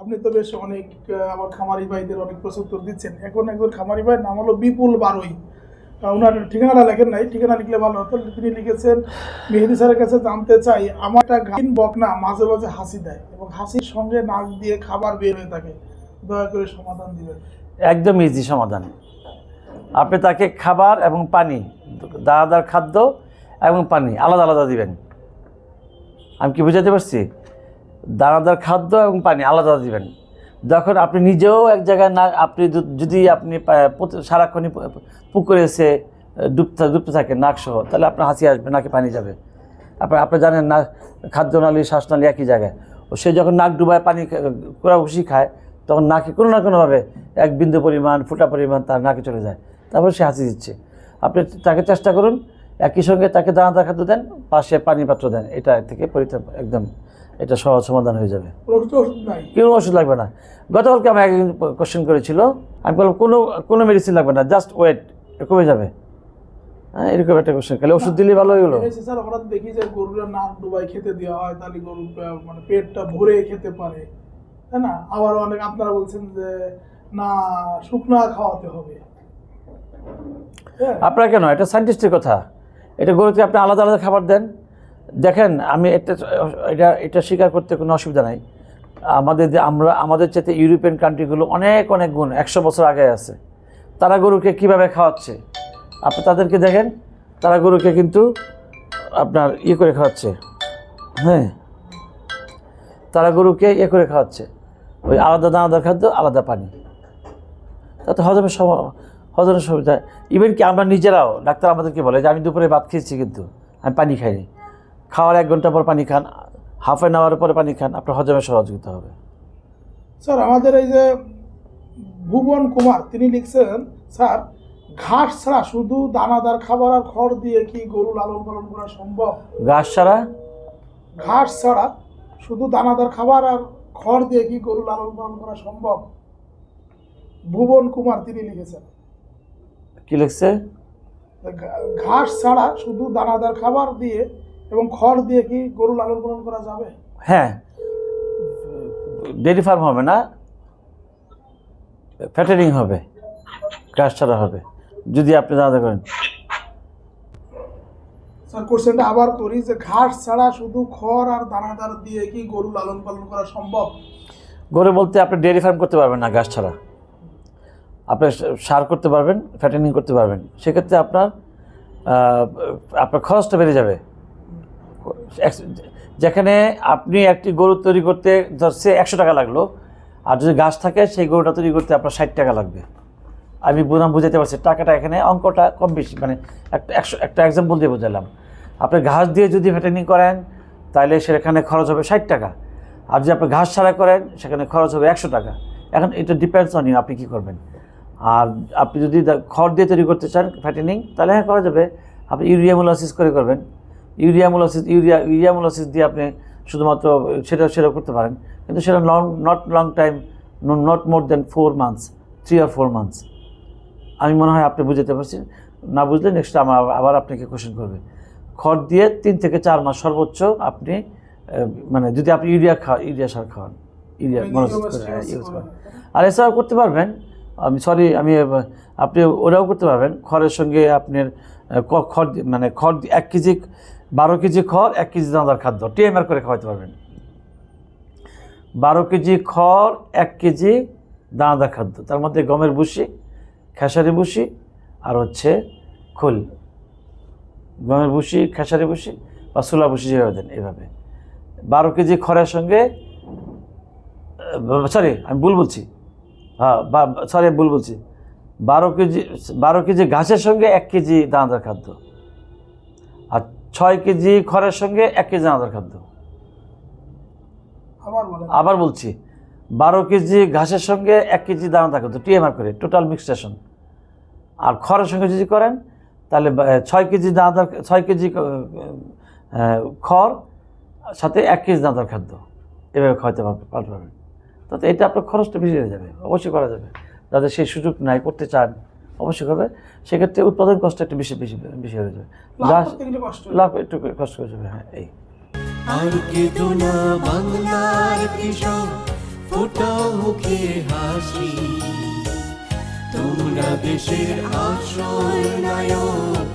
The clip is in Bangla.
আপনি তো বেশ অনেক আমার খামারি ভাইদের অনেক প্রশ্নোত্তর দিচ্ছেন। এখন একজন খামারি ভাইয়ের নাম হলো বিপুল বারুই। ওনার ঠিকানাটা লেখেন নাই, ঠিকানা লিখলে ভালো হতো। তিনি লিখেছেন, মেহেদি স্যারের কাছে জানতে চাই, আমার একটা গান বকনা মাঝে মাঝে হাসি দেয় এবং হাসির সঙ্গে নাক দিয়ে খাবার বের হয়ে থাকে। দয়া করে সমাধান দিবেন। একদম ইজি সমাধান। আপনি তাকে খাবার এবং পানি দাদার খাদ্য এবং পানি আলাদা আলাদা দিবেন। আমি কি বুঝাতে পারছি? দানাদার খাদ্য এবং পানি আলাদা দিবেন। যখন আপনি নিজেও এক জায়গায় না, আপনি যদি আপনি সারাক্ষণই পুকুরে এসে ডুবতে ডুবতে থাকেন নাক সহ তাহলে আপনার হাসি আসবে, নাকে পানি যাবে। আপনি আপনি জানেন না খাদ্য খাদ্যনালী, শ্বাসনালী একই জায়গায়। ও সে যখন নাক ডুবায়, পানি কোড়া ঘুষি খায়, তখন নাকে কোনো না কোনোভাবে এক বিন্দু পরিমাণ, ফুটা পরিমাণ তার নাকে চলে যায়। তারপরে সে হাসি দিচ্ছে। আপনি তাকে চেষ্টা করুন, একই সঙ্গে তাকে দানাদার খাদ্য দেন, পাশে পানি পাত্র দেন। এটা থেকে পরিত্রাণ, একদম এটা সহজ সমাধান হয়ে যাবে। কোনো ওষুধ লাগবে না। গতকালকে আমি একজন কোশ্চেন করেছিল। আমি বললাম কোনো কোনো মেডিসিন লাগবে না জাস্ট ওয়েট কমে যাবে। হ্যাঁ এরকম একটা কোশ্চেন খালি ওষুধ দিলে ভালো হয়ে গেলো। স্যার আমরা দেখি যে গরুরা নাক ডুবাই খেতে দেওয়া হয় তাহলে গরু মানে পেটটা ভরে খেতে পারে। তাই না? আবার অনেক আপনারা বলছেন যে না শুকনা খাওয়াতে হবে। হ্যাঁ। আপনার কেন? এটা সায়েন্টিস্টের কথা। এটা গরুকে আপনি আলাদা আলাদা খাবার দেন। দেখেন, আমি এটা এটা এটা স্বীকার করতে কোনো অসুবিধা নাই। আমাদের যে, আমরা, আমাদের চাইতে ইউরোপিয়ান কান্ট্রিগুলো অনেক অনেক গুণ, একশো বছর আগে আছে। তারা গরুকে কীভাবে খাওয়াচ্ছে? আপনি তাদেরকে দেখেন, তারা গরুকে কিন্তু আপনার ইয়ে করে খাওয়াচ্ছে। হ্যাঁ। তারা গরুকে ইয়ে করে খাওয়াচ্ছে। ওই আলাদা দানাদার খাদ্য, আলাদা পানি। তাতে হজমের সম হজমের সুবিধা ইভেন কি আমরা নিজেরাও, ডাক্তার আমাদেরকে বলে যে, আমি দুপুরে ভাত খেয়েছি কিন্তু, আমি পানি খাইনি। খাওয়ার এক ঘণ্টা পর পানি খান হাফ অ্যান আওয়ার পরে পানি খান আপনার হজমে সহযোগিতা হবে। স্যার আমাদের এই যে ভুবন কুমার তিনি লিখছেন স্যার ঘাস ছাড়া শুধু দানাদার খাবার আর খড় দিয়ে কি গরু লালন পালন করা সম্ভব? ঘাস ছাড়া? ঘাস ছাড়া শুধু দানাদার খাবার আর খড় দিয়ে কি গরু লালন পালন করা সম্ভব? ভুবন কুমার তিনি লিখেছেন। কী লিখছে? ঘাস ছাড়া শুধু দানাদার খাবার দিয়ে এবং খড় দিয়ে কি গরু লালন পালন করা যাবে? হ্যাঁ। ডেয়ারি ফার্ম হবে না ফ্যাটারিং হবে ঘাস ছাড়া হবে যদি আপনি দাদা করেন। স্যার কোশ্চেনটা আবার করি যে ঘাস ছাড়া শুধু খড় আর দানাদার দিয়ে কি গরু লালন পালন করা সম্ভব? গরু বলতে আপনি ডেয়ারি ফার্ম করতে পারবেন না ঘাস ছাড়া। আপনি সার করতে পারবেন ফ্যাটেনিং করতে পারবেন। সেক্ষেত্রে আপনার আপনার খরচটা বেড়ে যাবে। যেখানে আপনি একটি গরু তৈরি করতে ধরছে একশো টাকা লাগল, আর যদি গাছ থাকে সেই গরুটা তৈরি করতে আপনার ষাট টাকা লাগবে। আমি বুঝলাম বুঝাতে পারছি, টাকাটা এখানে অঙ্কটা কম বেশি মানে একটা একশো, একটা এক্সাম্পল দিয়ে বোঝালাম। আপনি ঘাস দিয়ে যদি ফ্যাটেনিং করেন তাহলে সেখানে খরচ হবে ষাট টাকা। আর যদি আপনি ঘাস ছাড়া করেন, সেখানে খরচ হবে একশো টাকা। এখন এটা ডিপেন্ডস অন ইউ আপনি কী করবেন? আর আপনি যদি খড় দিয়ে তৈরি করতে চান ফ্যাটেনিং তাহলে হ্যাঁ করা যাবে আপনি ইউরিয়া মোলাসিস করে করবেন। Urea molasses urea urea molasses দিয়ে আপনি শুধুমাত্র সেটা সেটা করতে পারেন। কিন্তু সেটা long not long time not more than four months three R four months আমি মনে হয় আপনি বুঝতে পারছেন না বুঝলে নেক্সট আমার আবার আপনাকে কোশ্চেন করবে। খড় দিয়ে তিন থেকে চার মাস সর্বোচ্চ আপনি মানে যদি আপনি ইউরিয়া খাওয়া ইউরিয়া সার খাওয়ান ইউরিয়া হ্যাঁ, ইউজ করেন আর এছাড়াও করতে পারবেন। আমি সরি আমি আপনি ওরাও করতে পারবেন। খড়ের সঙ্গে আপনার খড় মানে খড় এক কেজি বারো কেজি খড়, এক কেজি দানাদার খাদ্য। টিএমআর করে খাওয়াতে পারবেন। বারো কেজি খড়, এক কেজি দানাদার খাদ্য। তার মধ্যে গমের ভুসি, খেসারি ভুসি আর হচ্ছে খোল। গমের ভুসি, খেসারি ভুসি বা সোলা ভুসি যেভাবে দেন এইভাবে বারো কেজি খড়ের সঙ্গে সরি আমি ভুল বলছি। হ্যাঁ সরি ভুল বলছি। বারো কেজি বারো কেজি ঘাসের সঙ্গে এক কেজি দানাদার খাদ্য। আর ছয় কেজি খড়ের সঙ্গে এক কেজি দানাদার খাদ্য। আবার বলছি বারো কেজি ঘাসের সঙ্গে এক কেজি দানাদার খাদ্য টিএমআর করে টোটাল মিক্সটেশন আর খড়ের সঙ্গে যদি করেন তাহলে ছয় কেজি দানাদার ছয় কেজি খড় সাথে এক কেজি দানাদার খাদ্য। এভাবে খাওয়াতে পারবেন তাতে এটা আপনার খরচটা বেশি হয়ে যাবে অবশ্যই করা যাবে। যাদের সেই সুযোগ নাই করতে চান। অবশ্যই হবে সেক্ষেত্রে উৎপাদন কষ্ট একটু বেশি বেশি বেশি হয়ে যাবে। লাভ একটু কষ্ট হয়ে যাবে হ্যাঁ এই। আর কেদো না বাংলার কৃষক ফোটাও মুখে হাসি। তোমরা দেশের আশ্রয় নায়ক